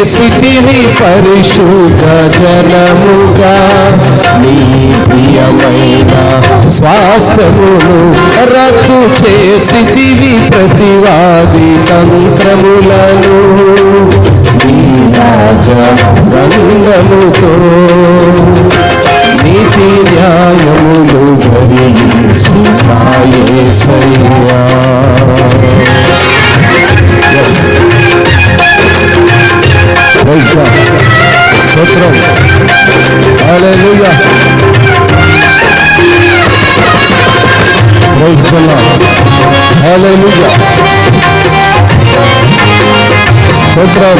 చేసితివి పరిశుద్ధ జనముగా నీ ప్రియమైన స్వాస్థమును రద్దు చేసితివి ప్రతివాది తంత్రములను. నీ రాజ గంధముతో నీతి న్యాయములు జరిగించు యేసయ్యా సయ్యా. Praise God. స్తోత్రం hallelujah praise the Lord hallelujah స్తోత్రం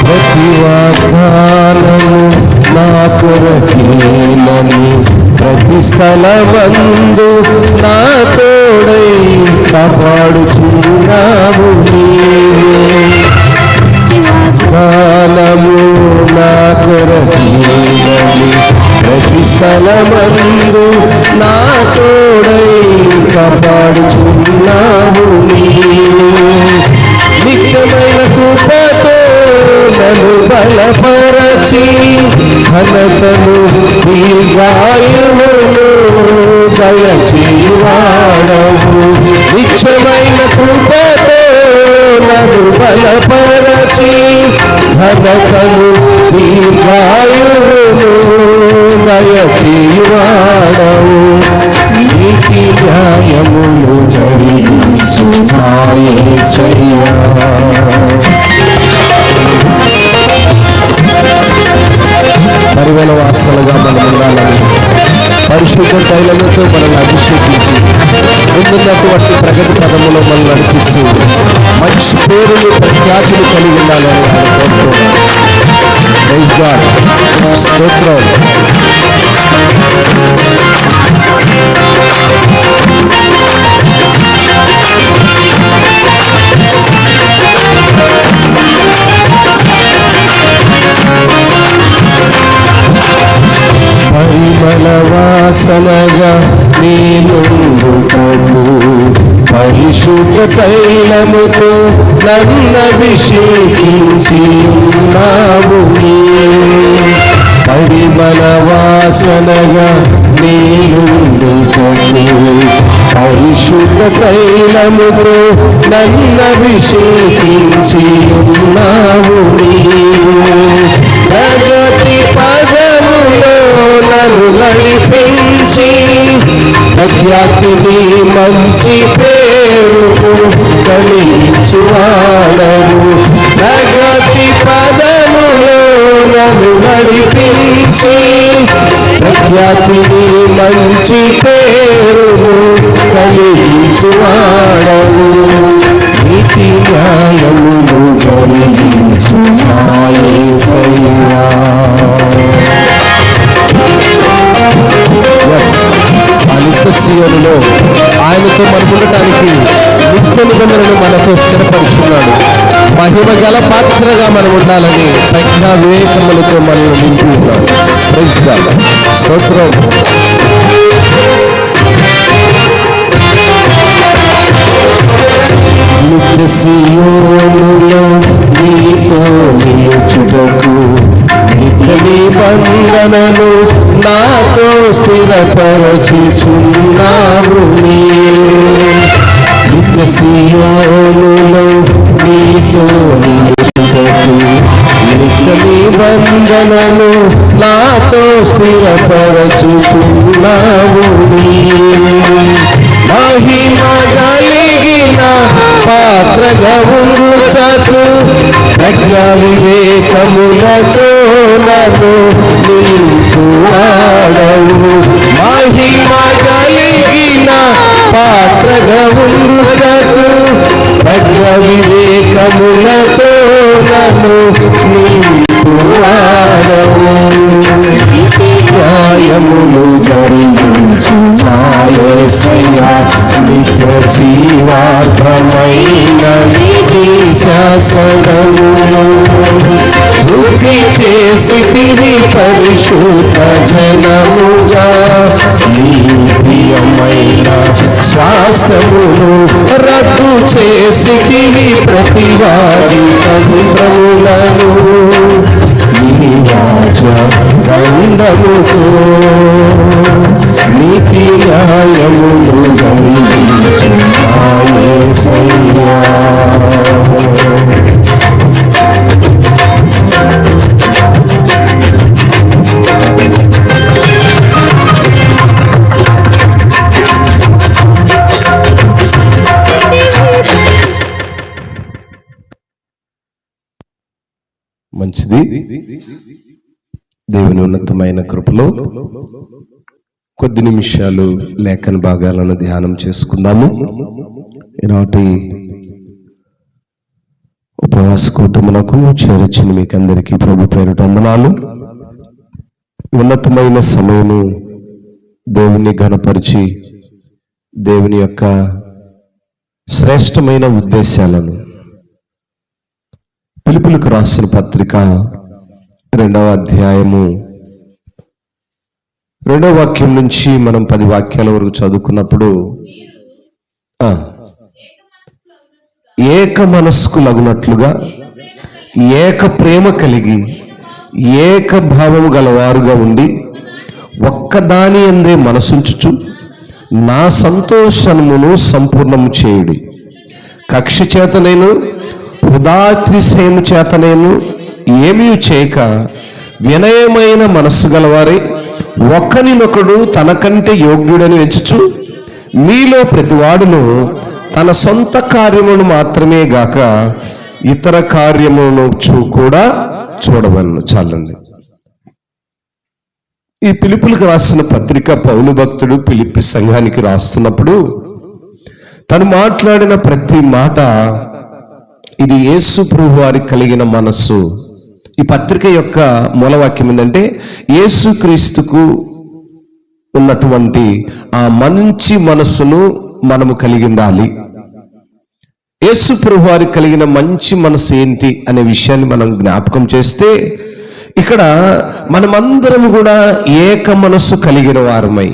ప్రతి వాగ్దానము నా కొరకేనని ప్రతి స్థలమందు నా తోడై కాపాడుచున్నావు నీవే ఘనతను దీర్ఘాయువును దయచేవాడవు నిత్యమైన కృపతో నన్ను బలపరచి ఘనతను దీర్ఘాయువును దయచేవాడవు నీతి న్యాయములు జరిగించు యేసయ్యా పరివేల మనం ఉండాలని పరిశుద్ధ తైలముతో మనల్ని అభిషేకించి. ముందున్నటువంటి ప్రగతి పదములో మనం నడిపిస్తూ మంచి పేరుని ప్రఖ్యాతులు కలిగి ఉండాలని ఆయన కోరుతున్నాం స్తోత్రం. వాసనగా నేనుండుటకు పరిశుద్ధ తైలముతో నన్నభిషేకించి ఉన్నావు పరిమళ వాసనగా నేనుండుటకు పరిశుద్ధ తైలముతో నన్నభిషేకించి ఉన్నావు ప్రగతి పదములో నన్ను నడిపించి ప్రఖ్యాతిని మంచి పేరు కలిగించువాడవు ప్రగతి పదములో నన్ను నడిపించి ప్రఖ్యాతిని మంచి పేరు కలిగించువాడవు నీతి న్యాయములు జరిగించు నిత్య సీయోనులో ఆయనతో మనకుండటానికి నిత్య నిబంధనలు మనతో స్థిరపరుచున్నాడు. మహిమ గల పాత్రగా మనం ఉండాలని ప్రజ్ఞా వివేకములతో మనం నింపి ఉన్నాడు. స్తోత్రం. నిత్య సీయోనులో నీతో నిలుచుటకు నిబంధనలు నాతో స్థిరపరచుచున్నావు నీవే. నిత్య నీతో నిత్య నిబంధనలు నాతో స్థిరపరచుచున్నావు నీవే. మహిమ కలిగిన పాత్రగా ఉండుటకు ప్రజ్ఞ వివేకములతో నన్ను నింపువాడవు మహిమ కలిగిన పాత్రగా ఉండుటకు ప్రజ్ఞ వివేకములతో నన్ను నింపువాడవు న్యాయములు జరిగించు యేసయ్యా జీవార్థమైన శాసనమును వృద్ధి చేసి తిరి పరిశుద్ధ జనముగా నీ ప్రియమైన స్వాస్థ్యమును రద్దు చేసి తిరి ప్రతివారి పవిత్రములను నీ రాజ దండముతో నీతి న్యాయములు మంచిది. దేవుని ఉన్నతమైన కృపలో కొద్ది నిమిషాలు లేఖన భాగాలను ధ్యానం చేసుకుందాము. ఈనాటి ఉపవాస కుటుంబమునకు చేరొచ్చిన మీకు అందరికీ ప్రభు పేరుట వందనాలు. ఉన్నతమైన సమయము దేవుని ఘనపరిచి దేవుని యొక్క శ్రేష్టమైన ఉద్దేశాలను పిలుపులకు రాసిన పత్రిక రెండవ అధ్యాయము రెండో వాక్యం నుంచి మనం పది వాక్యాల వరకు చదువుకున్నప్పుడు ఏక మనస్సుకు లగునట్లుగా ఏక ప్రేమ కలిగి ఏక భావము గలవారుగా ఉండి ఒక్కదాని అందే మనసుంచుచు నా సంతోషమును సంపూర్ణము చేయుడి. కక్ష చేతనైను హృదాతిశయము చేతనైను ఏమీ చేయక వినయమైన మనస్సు గలవారై ఒకరినొకడు తనకంటే యోగ్యుడని ఎంచుచు మీలో ప్రతివాడును తన సొంత కార్యమును మాత్రమే గాక ఇతర కార్యములను చూ కూడా చూడవలను. చాలండి. ఈ పిలుపులకు రాసిన పత్రిక పౌలు భక్తుడు పిలిపి సంఘానికి రాస్తున్నప్పుడు తను మాట్లాడిన ప్రతి మాట ఇది యేసు ప్రభు వారికి కలిగిన మనస్సు ఈ పత్రిక యొక్క మూలవాక్యం ఏంటంటే యేసుక్రీస్తుకు ఉన్నటువంటి ఆ మంచి మనస్సును మనము కలిగి ఉండాలి. యేసు ప్రభు కలిగిన మంచి మనసు ఏంటి అనే విషయాన్ని మనం జ్ఞాపకం చేస్తే ఇక్కడ మనమందరం కూడా ఏక మనస్సు కలిగిన వారమై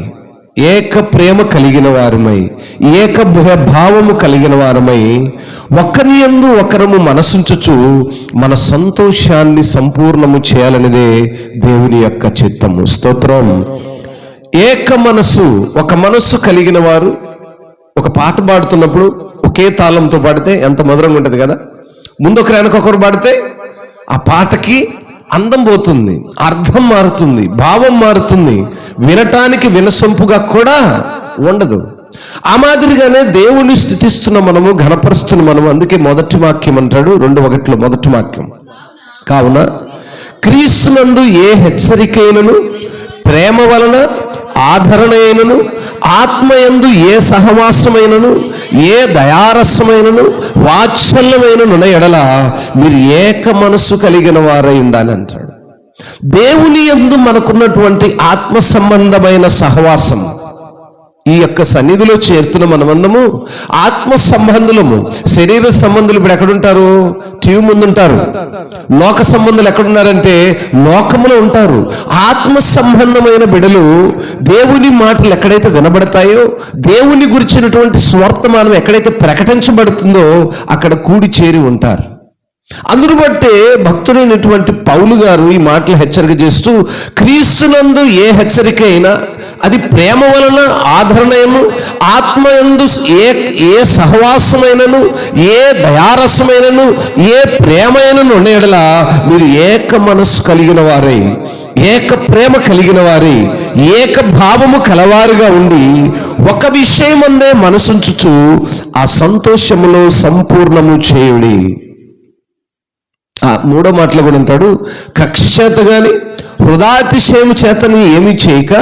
ఏక ప్రేమ కలిగిన వారమై ఏక భావము కలిగిన వారమై ఒకరి యందు ఒకరము మనసుంచుచు మన సంతోషాన్ని సంపూర్ణము చేయాలనేదే దేవుని యొక్క చిత్తము. స్తోత్రం. ఏక మనసు ఒక మనస్సు కలిగిన వారు ఒక పాట పాడుతున్నప్పుడు ఒకే తాళంతో పాడితే ఎంత మధురంగా ఉంటుంది కదా? ముందు ఒకరు వెనకొకరు పాడితే ఆ పాటకి అందం పోతుంది అర్థం మారుతుంది భావం మారుతుంది. వినటానికి వినసొంపుగా కూడా ఉండదు. ఆ మాదిరిగానే దేవుని స్థుతిస్తున్న మనము ఘనపరుస్తున్న మనము అందుకే మొదటి వాక్యం అంటాడు రెండు ఒకటిలో మొదటి వాక్యం. కావున క్రీస్తునందు ఏ హెచ్చరికైనను ప్రేమ వలన ఆదరణ అయినను ఆత్మయందు ఏ సహవాసమైనను ఏ దయారసమైనను వాత్సల్యమైనను ఎడల మీరు ఏక మనస్సు కలిగిన వారై ఉండాలంటాడు. దేవుని యందు మనకున్నటువంటి ఆత్మ సంబంధమైన సహవాసం ఈ యొక్క సన్నిధిలో చేరుతున్న మనమందము ఆత్మ సంబంధులము. శరీర సంబంధులు ఇప్పుడు ఎక్కడుంటారు? టీవీ ముందు ఉంటారు లోక సంబంధులు ఎక్కడున్నారంటే లోకములో ఉంటారు. ఆత్మ సంబంధమైన బిడలు దేవుని మాటలు ఎక్కడైతే వినబడతాయో దేవుని గురించినటువంటి స్వార్థమానం ఎక్కడైతే ప్రకటించబడుతుందో అక్కడ కూడి చేరి ఉంటారు. అందును బట్టే భక్తుడైనటువంటి పౌలు గారు ఈ మాటలు హెచ్చరిక చేస్తూ క్రీస్తునందు ఏ హెచ్చరిక అయినా అది ప్రేమ వలన ఆదరణయము ఆత్మయందు ఏ ఏ సహవాసమైనను ఏ దయారసమైనను ఏ ప్రేమైనను ఉండేడల మీరు ఏక మనస్సు కలిగిన వారై ఏక ప్రేమ కలిగిన వారి ఏక భావము కలవారుగా ఉండి ఒక విషయమందే మనసుంచుచు ఆ సంతోషములో సంపూర్ణము చేయుడి. మూడో మాటలో కూడా అంటాడు కక్ష చేత హృదాతిశయం చేతని ఏమి చేయక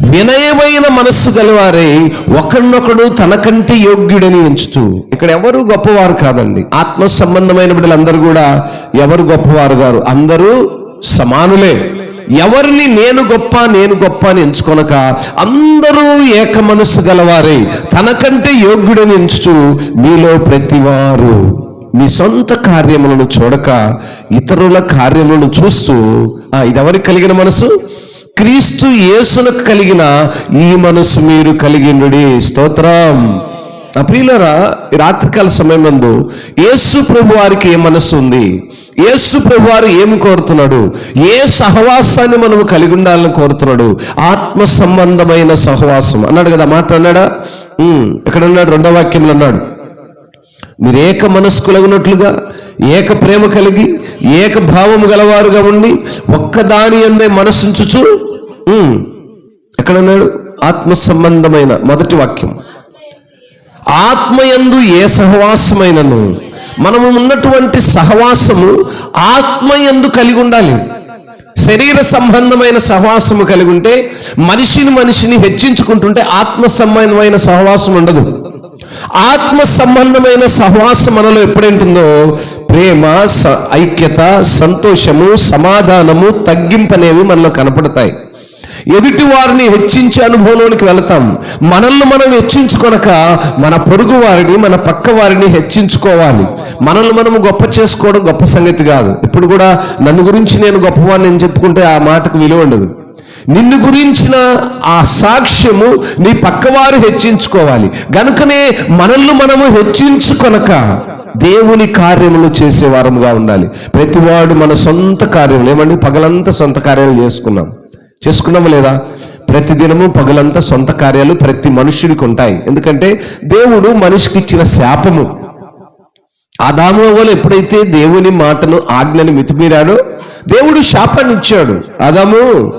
వినయమైన మనస్సు గలవారై ఒకరినొకడు తనకంటే యోగ్యుడని ఎంచుతూ ఇక్కడ ఎవరు గొప్పవారు కాదండి. ఆత్మ సంబంధమైన బిడ్డలందరూ కూడా ఎవరు గొప్పవారు గారు? అందరూ సమానులే. ఎవరిని నేను గొప్ప నేను గొప్ప అని ఎంచుకొనక అందరూ ఏక మనస్సు గలవారే తనకంటే యోగ్యుడని ఎంచుతూ మీలో ప్రతివారు. మీ సొంత కార్యములను చూడక ఇతరుల కార్యములను చూస్తూ ఇది ఎవరికి కలిగిన మనసు? క్రీస్తు యేసులకు కలిగిన ఈ మనసు మీరు కలిగినడి స్తోత్రం. ఆ ప్రియులరా రాత్రికాల సమయం నందు యేసు ప్రభు వారికి ఏ మనస్సు ఉంది? యేసు ప్రభు వారు ఏమి కోరుతున్నాడు? ఏ సహవాసాన్ని మనము కలిగి ఉండాలని కోరుతున్నాడు? ఆత్మ సంబంధమైన సహవాసం. అన్నాడు కదా మాట అన్నాడా? ఎక్కడన్నాడు? అన్నాడు రెండో వాక్యంలో అన్నాడు. మీరు ఏక మనస్కులగునట్లుగా ఏక ప్రేమ కలిగి ఏక భావము గలవారుగా ఉండి ఒక్కదాని అందే మనస్సుంచుచు ఉమ్, ఎక్కడన్నాడు? ఆత్మ సంబంధమైన మొదటి వాక్యం. ఆత్మయందు ఏ సహవాసమైనను? మనము ఉన్నటువంటి సహవాసము ఆత్మయందు కలిగి ఉండాలి శరీర సంబంధమైన సహవాసము కలిగి ఉంటే మనిషిని మనిషిని హెచ్చించుకుంటుంటే ఆత్మ సంబంధమైన సహవాసం ఉండదు ఆత్మ సంబంధమైన సహవాసం మనలో ఎప్పుడేంటుందో? ప్రేమ స- ఐక్యత సంతోషము సమాధానము తగ్గింపు అనేవి మనలో కనపడతాయి. ఎదుటి వారిని హెచ్చించే అనుభవంలోనికి వెళతాం. మనల్ని మనం హెచ్చించుకొనక మన పొరుగు వారిని మన పక్క వారిని హెచ్చించుకోవాలి. మనల్ని మనం గొప్ప చేసుకోవడం గొప్ప సంగతి కాదు. ఇప్పుడు కూడా నన్ను గురించి నేను గొప్పవాడిని అని చెప్పుకుంటే ఆ మాటకు విలువ ఉండదు. నిన్ను గురించిన ఆ సాక్ష్యము నీ పక్కవారు హెచ్చించుకోవాలి. గనుకనే మనల్ని మనము హెచ్చించుకొనక దేవుని కార్యములు చేసే వారముగా ఉండాలి. ప్రతివాడు మన సొంత కార్యములు ఏమండి? పగలంతా సొంత కార్యాలు చేసుకున్నాం. చేసుకున్నాము లేదా? ప్రతి దినము పగలంతా సొంత కార్యాలు ప్రతి మనుషుడికి ఉంటాయి. ఎందుకంటే దేవుడు మనిషికి ఇచ్చిన శాపము. ఆదాము వాళ్ళు ఎప్పుడైతే దేవుని మాటను ఆజ్ఞని మితిమీరాడో దేవుడు శాపాన్ని ఇచ్చాడు. ఆదాము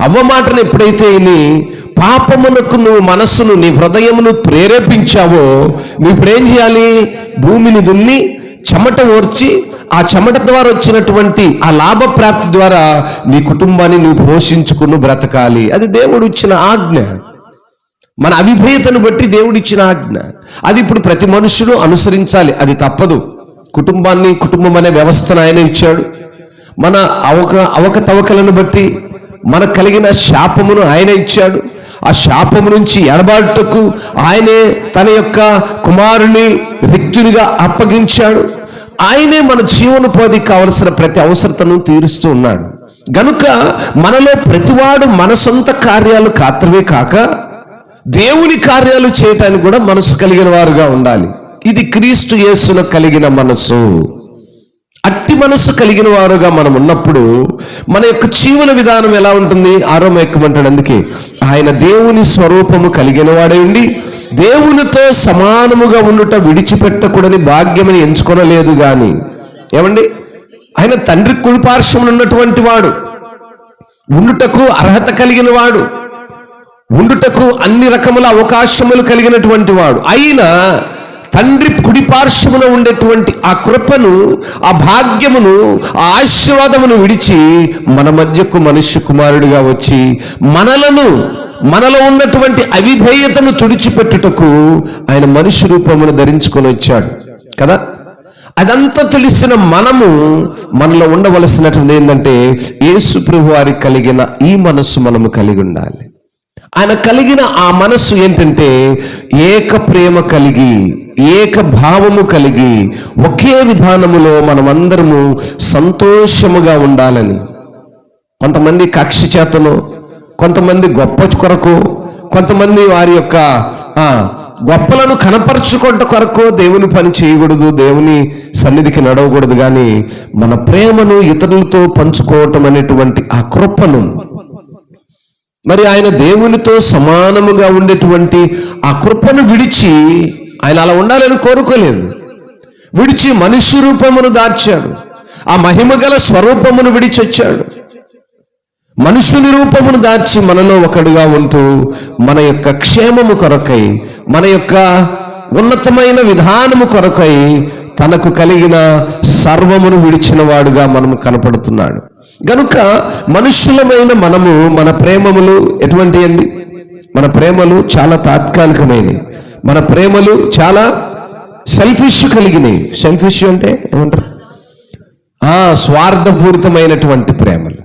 అవ్వమాటను ఎప్పుడైతే నీ పాపమునకు నువ్వు మనస్సును నీ హృదయమును ప్రేరేపించావో నువ్వు ఇప్పుడేం చేయాలి? భూమిని దున్ని చెమట ఓర్చి ఆ చెమట ద్వారా వచ్చినటువంటి ఆ లాభ ప్రాప్తి ద్వారా నీ కుటుంబాన్ని నువ్వు పోషించుకుని బ్రతకాలి. అది దేవుడు ఇచ్చిన ఆజ్ఞ. మన అవిధేయతను బట్టి దేవుడిచ్చిన ఆజ్ఞ. అది ఇప్పుడు ప్రతి మనుషుడు అనుసరించాలి. అది తప్పదు. కుటుంబాన్ని కుటుంబం అనే వ్యవస్థను ఆయన ఇచ్చాడు. మన అవక అవకతవకలను బట్టి మనకు కలిగిన శాపమును ఆయన ఇచ్చాడు. ఆ శాపము నుంచి ఎడబాటుకు ఆయనే తన యొక్క కుమారుని వ్యక్తునిగా అప్పగించాడు. ఆయనే మన జీవనోపాధికి కావలసిన ప్రతి అవసరతను తీరుస్తూ ఉన్నాడు. గనుక మనలో ప్రతివాడు మన సొంత కార్యాలు కాత్రమే కాక దేవుని కార్యాలు చేయటానికి కూడా మనసు కలిగిన వారుగా ఉండాలి. ఇది క్రీస్తు యేసులో కలిగిన మనసు. అట్టి మనస్సు కలిగిన వారుగా మనం ఉన్నప్పుడు మన యొక్క జీవన విధానం ఎలా ఉంటుంది? ఆరోమ ఎక్కుమంటాడు అందుకే. ఆయన దేవుని స్వరూపము కలిగిన వాడై ఉండి దేవునితో సమానముగా ఉండుట విడిచిపెట్టకూడని భాగ్యమని ఎంచుకొనలేదు గాని. ఏమండి? ఆయన తండ్రి కుడిపార్శ్వమున ఉన్నటువంటి వాడు. ఉండుటకు అర్హత కలిగిన వాడు. ఉండుటకు అన్ని రకముల అవకాశములు కలిగినటువంటి వాడు. అయినా తండ్రి కుడి ఉండేటువంటి ఆ కృపను ఆ భాగ్యమును ఆ ఆశీర్వాదమును విడిచి మన మధ్యకు మనుష్య కుమారుడిగా వచ్చి మనలను మనలో ఉన్నటువంటి అవిధేయతను తుడిచిపెట్టుటకు ఆయన మనిషి రూపమును ధరించుకొని వచ్చాడు. కదా? అదంతా తెలిసిన మనము మనలో ఉండవలసినటువంటి ఏంటంటే యేసు ప్రభు వారికి కలిగిన ఈ మనస్సు మనము కలిగి ఉండాలి. ఆయన కలిగిన ఆ మనస్సు ఏంటంటే ఏక ప్రేమ కలిగి ఏక భావము కలిగి ఒకే విధానములో మనమందరము సంతోషముగా ఉండాలని. కొంతమంది కక్ష చేతను కొంతమంది గొప్ప కొరకు కొంతమంది వారి యొక్క గొప్పలను కనపరుచుకుంట కొరకు దేవుని పని చేయకూడదు దేవుని సన్నిధికి నడవకూడదు. కానీ మన ప్రేమను ఇతరులతో పంచుకోవటం అనేటువంటి ఆ కృపను మరి ఆయన దేవునితో సమానముగా ఉండేటువంటి ఆ కృపను విడిచి ఆయన అలా ఉండాలని కోరుకోలేదు. విడిచి మనిషి రూపమును దార్చాడు. ఆ మహిమగల స్వరూపమును విడిచొచ్చాడు మనుషుని రూపమును దార్చి మనలో ఒకడుగా ఉంటూ మన యొక్క క్షేమము కొరకై మన యొక్క ఉన్నతమైన విధానము కొరకై తనకు కలిగిన సర్వమును విడిచిన వాడుగా మనము కనపడుతున్నాడు. గనుక మనుష్యులమైన మనము మన ప్రేమములు ఎటువంటి అండి? మన ప్రేమలు చాలా తాత్కాలికమైనవి. మన ప్రేమలు చాలా సెల్ఫిష్ కలిగినవి. సెల్ఫిష్ అంటే ఏమంటారు? ఆ స్వార్థపూరితమైనటువంటి ప్రేమలు.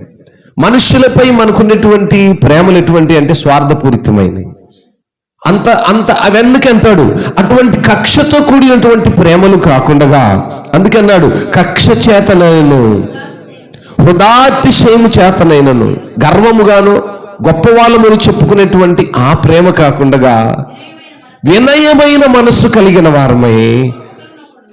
మనుషులపై మనకున్నటువంటి ప్రేమలు ఎటువంటి అంటే స్వార్థపూరితమైనవి. అంత అంత అవెందుకు అంటాడు? అటువంటి కక్షతో కూడినటువంటి ప్రేమలు కాకుండా అందుకన్నాడు కక్ష చేతనను హృదాతిశయము చేతనైనను గర్వముగాను గొప్పవాళ్ళమని చెప్పుకునేటువంటి ఆ ప్రేమ కాకుండా వినయమైన మనస్సు కలిగిన వారమై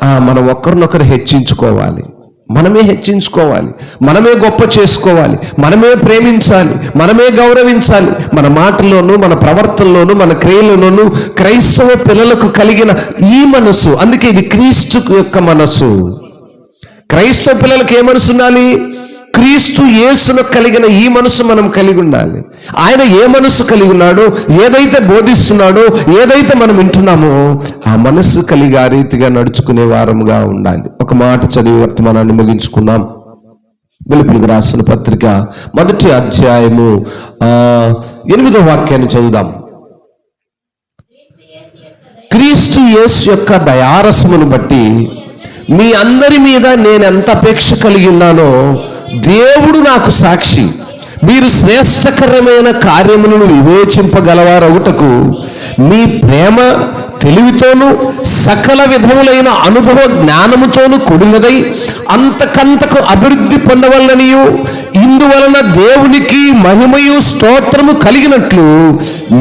మనం ఒకరినొకరు హెచ్చించుకోవాలి. మనమే హెచ్చించుకోవాలి. మనమే గొప్ప చేసుకోవాలి. మనమే ప్రేమించాలి. మనమే గౌరవించాలి. మన మాటల్లోనూ మన ప్రవర్తనలోనూ మన క్రియలలోనూ క్రైస్తవ పిల్లలకు కలిగిన ఈ మనసు అందుకే ఇది క్రీస్తు యొక్క మనసు క్రైస్తవ పిల్లలకు ఏ మనసు ఉండాలి? క్రీస్తు యేసును కలిగిన ఈ మనసు మనం కలిగి ఉండాలి. ఆయన ఏ మనసు కలిగి ఉన్నాడో ఏదైతే బోధిస్తున్నాడో ఏదైతే మనం వింటున్నామో ఆ మనస్సు కలిగి ఆ రీతిగా నడుచుకునే వారముగా ఉండాలి. ఒక మాట చదివి వర్తమానాన్ని ముగించుకుందాం. వెలుపులకు రాసిన పత్రిక మొదటి అధ్యాయము ఎనిమిదో వాక్యాన్ని చదువుదాం. క్రీస్తు యేసు యొక్క దయారసమును బట్టి మీ అందరి మీద నేను ఎంత అపేక్ష కలిగి ఉన్నానో దేవుడు నాకు సాక్షి. మీరు శ్రేష్టకరమైన కార్యములను వివేచింపగలవారవుటకు మీ ప్రేమ తెలివితోనూ సకల విధములైన అనుభవ జ్ఞానముతోనూ కూడినదై అంతకంతకు అభివృద్ధి పొందవలననియు ఇందువలన దేవునికి మహిమయు స్తోత్రము కలిగినట్లు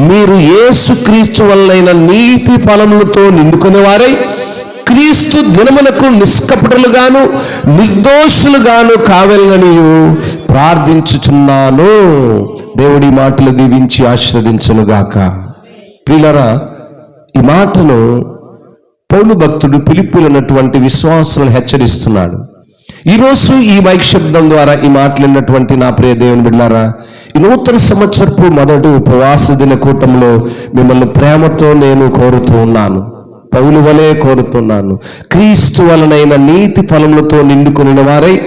మీరు ఏసుక్రీస్తు వల్లైన నీతి ఫలములతో నిండుకునేవారై క్రీస్తు దినములకు నిష్కపటులుగాను నిర్దోషులుగాను కావాలని ప్రార్థించుచున్నాను. దేవుడి మాటలు దీవించి ఆశీర్వదించునుగాక. ప్రియులరా ఈ మాటను పౌలు భక్తుడు పిలుపులన్నటువంటి విశ్వాసులను హెచ్చరిస్తున్నాడు. ఈరోజు ఈ మైక్ శబ్దం ద్వారా ఈ మాట్లాడినటువంటి నా ప్రియ దేవుని బిడ్డారా ఈ నూతన సంవత్సరపు మొదటి ఉపవాస దిన కూటంలో మిమ్మల్ని ప్రేమతో నేను కోరుతూ ఉన్నాను. పౌలు వలె కోరుతున్నాను. క్రీస్తు వలనైన నీతి ఫలములతో నిండుకుని వారై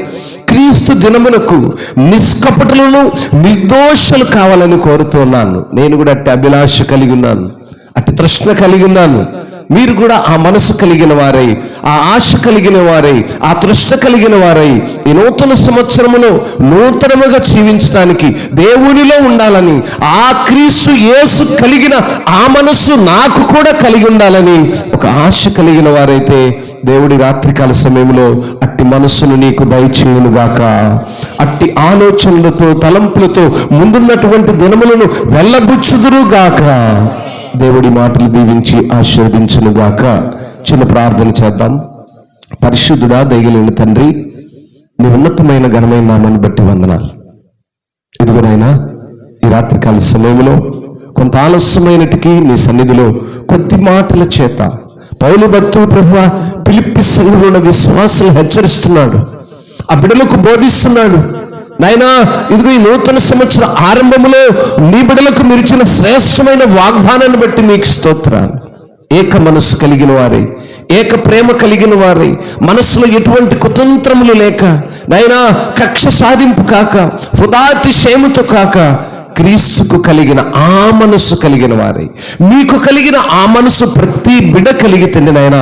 క్రీస్తు దినమునకు నిష్కపటులను నిర్దోషులు కావాలని కోరుతున్నాను. నేను కూడా అట్టి అభిలాష కలిగి ఉన్నాను. అట్టి తృష్ణ కలిగి ఉన్నాను. మీరు కూడా ఆ మనసు కలిగిన వారై ఆ ఆశ కలిగిన వారై ఆ తృష్ణ కలిగిన వారై ఈ నూతన సంవత్సరములో నూతనముగా జీవించడానికి దేవునిలో ఉండాలని ఆ క్రీస్తు యేసు కలిగిన ఆ మనస్సు నాకు కూడా కలిగి ఉండాలని ఒక ఆశ కలిగిన వారైతే దేవుడి రాత్రికాల సమయంలో అట్టి మనస్సును నీకు దయచేయునుగాక అట్టి ఆలోచనలతో తలంపులతో ముందున్నటువంటి దినములను వెళ్ళబుచ్చుదురుగాక దేవుడి మాటలు దీవించి ఆశీర్వదించునుగాక. చిన్న ప్రార్థన చేద్దాం. పరిశుద్ధుడా దయగలిగిన తండ్రి నీ ఉన్నతమైన ఘనమైన నామాన్ని బట్టి వందనాలు. ఇదిగోనైనా ఈ రాత్రికాల సమయంలో కొంత ఆలస్యమైనటికి నీ సన్నిధిలో కొద్ది మాటల చేత పౌలు భక్తులు ప్రభు పిలిపి సంఘంలో ఉన్న హెచ్చరిస్తున్నాడు. ఆ బిడలకు బోధిస్తున్నాడు. నాయనా ఇదిగో ఈ నూతన సంవత్సర ఆరంభంలో నీ బిడలకు మిరిచిన శ్రేష్టమైన వాగ్దానాన్ని బట్టి నీకు స్తోత్రాలు. ఏక మనస్సు కలిగిన వారై ఏక ప్రేమ కలిగిన వారి మనసులో ఎటువంటి కుతంత్రములు లేక నైనా కక్ష సాధింపు కాక హృదాతిశయముతో కాక క్రీస్తుకు కలిగిన ఆ మనస్సు కలిగిన వారై. మీకు కలిగిన ఆ మనస్సు ప్రతి బిడ కలిగితే నాయన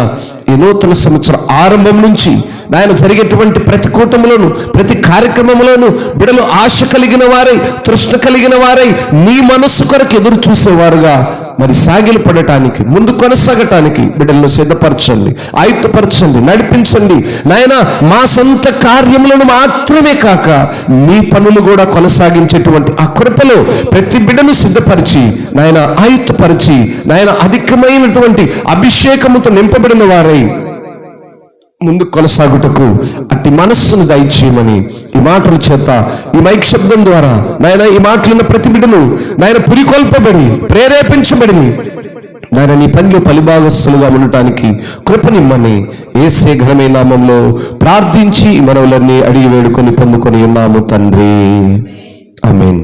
ఈ నూతన సంవత్సర ఆరంభం నుంచి నాయన జరిగేటువంటి ప్రతి కూటములోను ప్రతి కార్యక్రమంలోను బిడలు ఆశ కలిగిన వారై తృష్ణ కలిగిన వారై నీ మనస్సు కొరకు ఎదురు చూసేవారుగా. మరి సాగిలు పడటానికి ముందు కొనసాగటానికి బిడ్డలను సిద్ధపరచండి ఆయుత్తపరచండి నడిపించండి. నాయన మా సొంత కార్యములను మాత్రమే కాక మీ పనులు కూడా కొనసాగించేటువంటి ఆ కృపలో ప్రతి బిడ్డను సిద్ధపరిచి నాయన ఆయుత్తపరిచి నాయన అధికమైనటువంటి అభిషేకముతో నింపబడిన వారై. ముందు కొనసాగుటకు అట్టి మనస్సును దయచేయమని ఈ మాటల చేత ఈ మైక్ శబ్దం ద్వారా నాయన ఈ మాటలున్న ప్రతి బిడ్డను నాయన పురికొల్పబడి ప్రేరేపించబడి నాయన నీ పనిలో పలిభాగస్తులుగా ఉండటానికి కృపనిమ్మని ఏసే ఘనమైన నామంలో ప్రార్థించి ఈ మనవులన్నీ అడిగి వేడుకొని పొందుకొని ఉన్నాము తండ్రి. I mean